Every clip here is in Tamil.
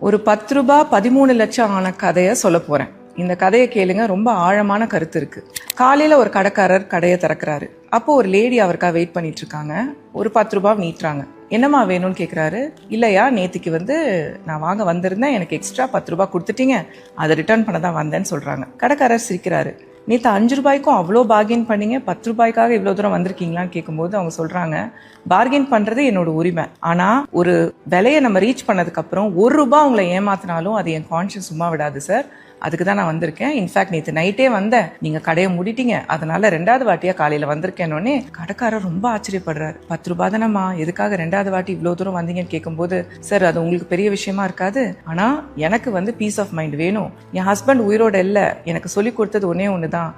ஒரு பத்து ரூபாய் பதிமூணு லட்சம் ஆன கதையை சொல்ல போறேன். இந்த கதையை கேளுங்க ரொம்ப ஆழமான கருத்து இருக்கு. காலையில ஒரு கடைக்காரர் கடையை திறக்கிறாரு. அப்போ ஒரு லேடி அவருக்காக வெயிட் பண்ணிட்டு இருக்காங்க. ஒரு பத்து ரூபாய் நீட்டுறாங்க. என்னம்மா வேணும்னு கேட்குறாரு இல்லையா நேத்திக்கு வந்து நான் வாங்க வந்திருந்தேன் எனக்கு எக்ஸ்ட்ரா பத்து ரூபாய் கொடுத்துட்டீங்க. அதை ரிட்டர்ன் பண்ண தான் வந்தேன்னு சொல்றாங்க. கடைக்காரர் சிரிக்கிறாரு. நேற்று அஞ்சு ரூபாய்க்கும் அவ்வளோ பார்கெயின் பண்ணீங்க. பத்து ரூபாய்க்காக இவ்வளோ தூரம் வந்திருக்கீங்களான்னு கேட்கும்போது அவங்க சொல்றாங்க பார்கெயின் பண்றது என்னோட உரிமை. ஆனா ஒரு விலையை நம்ம ரீச் பண்ணதுக்கு அப்புறம் ஒரு ரூபாய் அவங்கள ஏமாத்தினாலும் அது என் கான்ஷியஸ் சும்மா விடாது சார் அதுக்கு தான் நான் வந்திருக்கேன். இன்ஃபேக்ட் நேற்று நைட்டே வந்தேன். நீங்கள் கடையை மூடிட்டீங்க. அதனால ரெண்டாவது வாட்டியாக காலையில் வந்திருக்கேன்னொன்னே கடைக்காரர் ரொம்ப ஆச்சரியப்படுறாரு. பத்து ரூபாய் தானம்மா எதுக்காக ரெண்டாவது வாட்டி இவ்வளோ தூரம் வந்தீங்கன்னு கேட்கும்போது சார் அது உங்களுக்கு பெரிய விஷயமா இருக்காது. ஆனால் எனக்கு வந்து பீஸ் ஆஃப் மைண்ட் வேணும். என் ஹஸ்பண்ட் உயிரோட இல்லை. எனக்கு சொல்லி கொடுத்தது ஒன்னே ஒன்று தான்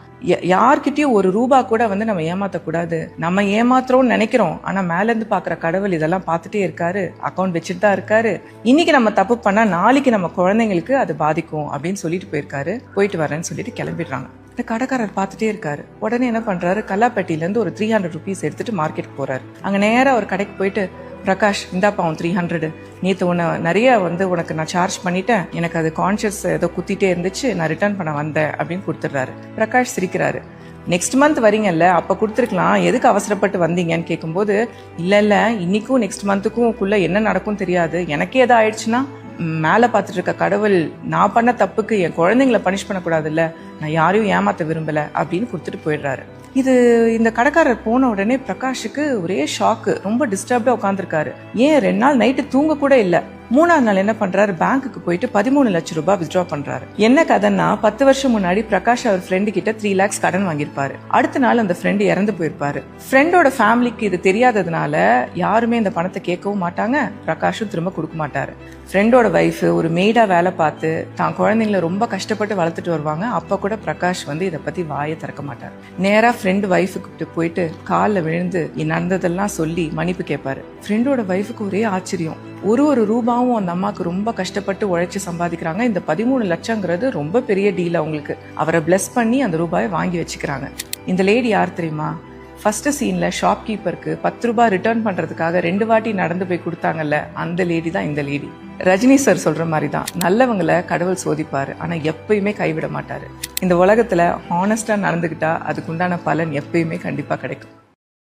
யார்கிட்டயும் ஒரு ரூபா கூட வந்து நம்ம ஏமாத்தக்கூடாது. நம்ம ஏமாத்துறோம்னு நினைக்கிறோம். ஆனால் மேலேருந்து பார்க்குற கடவுள் இதெல்லாம் பார்த்துட்டே இருக்காரு. அக்கௌண்ட் வச்சுட்டு தான் இருக்காரு. இன்னைக்கு நம்ம தப்பு பண்ணால் நாளைக்கு நம்ம குழந்தைங்களுக்கு அது பாதிக்கும். அப்படின்னு சொல்லிட்டு போயிருக்காரு. போயிட்டு வரேன்னு சொல்லிட்டு கிளம்பிடுறாங்க. இந்த கடைக்காரர் பார்த்துட்டே இருக்காரு. உடனே என்ன பண்றாரு? கல்லாப்பட்டியிலேருந்து ஒரு த்ரீ ஹண்ட்ரட் ருபீஸ் எடுத்துட்டு மார்க்கெட் போறாரு. அங்கே நேராக ஒரு கடைக்கு போயிட்டு பிரகாஷ் இந்தாப்பா உன் த்ரீ ஹண்ட்ரடு நேற்று உன்னை நிறைய வந்து உனக்கு நான் சார்ஜ் பண்ணிட்டேன். எனக்கு அது கான்ஷியஸ் ஏதோ குத்திட்டே இருந்துச்சு. நான் ரிட்டர்ன் பண்ண வந்தேன். அப்படின்னு கொடுத்துட்றாரு. பிரகாஷ் சிரிக்கிறாரு. நெக்ஸ்ட் மந்த் வரீங்கல்ல? அப்போ கொடுத்துருக்கலாம். எதுக்கு அவசரப்பட்டு வந்தீங்கன்னு கேட்கும்போது இல்லை இல்லை. இன்னைக்கும் நெக்ஸ்ட் மந்த்துக்கும் குள்ள என்ன நடக்கும் தெரியாது. எனக்கே எதாவது ஆயிடுச்சுன்னா மேலே பார்த்துட்டு இருக்க கடவுள் நான் பண்ண தப்புக்கு என் குழந்தைங்களை பனிஷ் பண்ணக்கூடாதுல்ல நான் யாரையும் ஏமாற்ற விரும்பல அப்படின்னு கொடுத்துட்டு போயிடுறாரு. இது இந்த கடைக்காரர் போன உடனே பிரகாஷுக்கு ஒரே ஷாக்கு ரொம்ப டிஸ்டர்ப்டாக உட்காந்துருக்காரு ஏன் ரெண்டு நாள் நைட்டு தூங்க கூட இல்லை? மூணாவது நாள் என்ன பண்றாரு? பேங்க்குக்கு போயிட்டு பதிமூணு லட்சம் ரூபாய் வித்ட்ரா பண்றாரு. என்ன கதைன்னா பத்து வருஷம் முன்னாடி பிரகாஷ் அவர் ஃப்ரெண்டு கிட்ட த்ரீ லேக்ஸ் கடன் வாங்கியிருப்பாரு. அடுத்த நாள் அந்த ஃப்ரெண்டு இறந்து போயிருப்பாரு. ஃப்ரெண்டோட ஃபேமிலிக்கு இது தெரியாததுனால யாருமே இந்த பணத்தை கேட்கவும் மாட்டாங்க. பிரகாஷும் திரும்ப கொடுக்க மாட்டாரு. ஃப்ரெண்டோட ஒய்ஃப் ஒரு மெய்டா வேலை பார்த்து தான் குழந்தைங்கள ரொம்ப கஷ்டப்பட்டு வளர்த்துட்டு வருவாங்க. அப்போ கூட பிரகாஷ் வந்து இதை பத்தி வாயை திறக்க மாட்டார். நேராக ஃப்ரெண்டு ஒய்ஃபுக்கு போயிட்டு காலில் விழுந்து நடந்ததெல்லாம் சொல்லி மன்னிப்பு கேட்பாரு. ஃப்ரெண்டோட ஒய்ஃபுக்கு ஒரே ஆச்சரியம். ஒரு ஒரு ரூபாவும் அந்த அம்மாவுக்கு ரொம்ப கஷ்டப்பட்டு உழைச்சி சம்பாதிக்கிறாங்க. இந்த பதிமூணு லட்சங்கிறது ரொம்ப பெரிய டீல் அவங்களுக்கு அவரை பிளஸ் பண்ணி அந்த ரூபாயை வாங்கி வச்சுக்கிறாங்க. இந்த லேடி யார் தெரியுமா? ஃபர்ஸ்ட் சீன்ல ஷாப் கீப்பருக்கு பத்து ரூபாய் ரிட்டர்ன் பண்றதுக்காக ரெண்டு வாட்டி நடந்து போய் கொடுத்தாங்கல்ல அந்த லேடி தான் இந்த லேடி ரஜினி சார் சொல்ற மாதிரி தான் நல்லவங்களை கடவுள் சோதிப்பாரு. ஆனா எப்பயுமே கைவிட மாட்டாரு. இந்த உலகத்துல ஹானஸ்டா நடந்துகிட்டா அதுக்குண்டான பலன் எப்பயுமே கண்டிப்பா கிடைக்கும்.